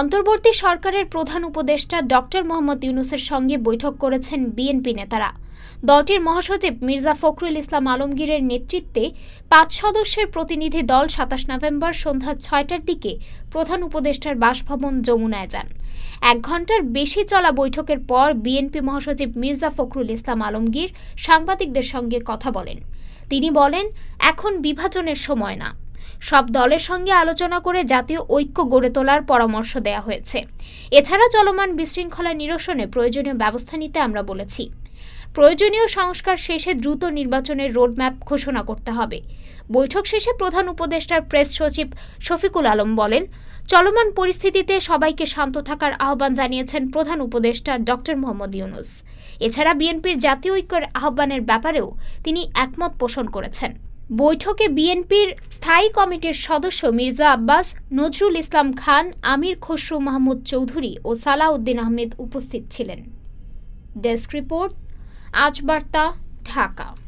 অন্তর্বর্তী সরকারের প্রধান উপদেষ্টা ডক্টর মোহাম্মদ ইউনুসের সঙ্গে বৈঠক করেছেন বিএনপি নেতারা। দলটির মহাসচিব মির্জা ফখরুল ইসলাম আলমগীরের নেতৃত্বে পাঁচ সদস্যের প্রতিনিধি দল সাতাশ নভেম্বর সন্ধ্যা ছয়টার দিকে প্রধান উপদেষ্টার বাসভবন যমুনায় যান। এক ঘণ্টার বেশি চলা বৈঠকের পর বিএনপি মহাসচিব মির্জা ফখরুল ইসলাম আলমগীর সাংবাদিকদের সঙ্গে কথা বলেন। তিনি বলেন, এখন বিভাজনের সময় না। সব দলের সঙ্গে আলোচনা করে জাতীয় ঐক্য গড়ে তোলার পরামর্শ দেওয়া হয়েছে। এছাড়া চলমান বিশৃঙ্খলা নিরসনে প্রয়োজনীয় ব্যবস্থা নিতে আমরা বলেছি। প্রয়োজনীয় সংস্কার শেষে দ্রুত নির্বাচনের রোডম্যাপ ঘোষণা করতে হবে। বৈঠক শেষে প্রধান উপদেষ্টার প্রেস সচিব শফিকুল আলম বলেন, চলমান পরিস্থিতিতে সবাইকে শান্ত থাকার আহ্বান জানিয়েছেন প্রধান উপদেষ্টা ডক্টর মোহাম্মদ ইউনুস। এছাড়া বিএনপির জাতীয় ঐক্যের আহ্বানের ব্যাপারেও তিনি একমত পোষণ করেছেন। বৈঠকে বিএনপির স্থায়ী কমিটির সদস্য মির্জা আব্বাস, নজরুল ইসলাম খান, আমির খসরু মাহমুদ চৌধুরী ও সালাউদ্দিন আহমেদ উপস্থিত ছিলেন। ডেস্ক রিপোর্ট, আজ বার্তা, ঢাকা।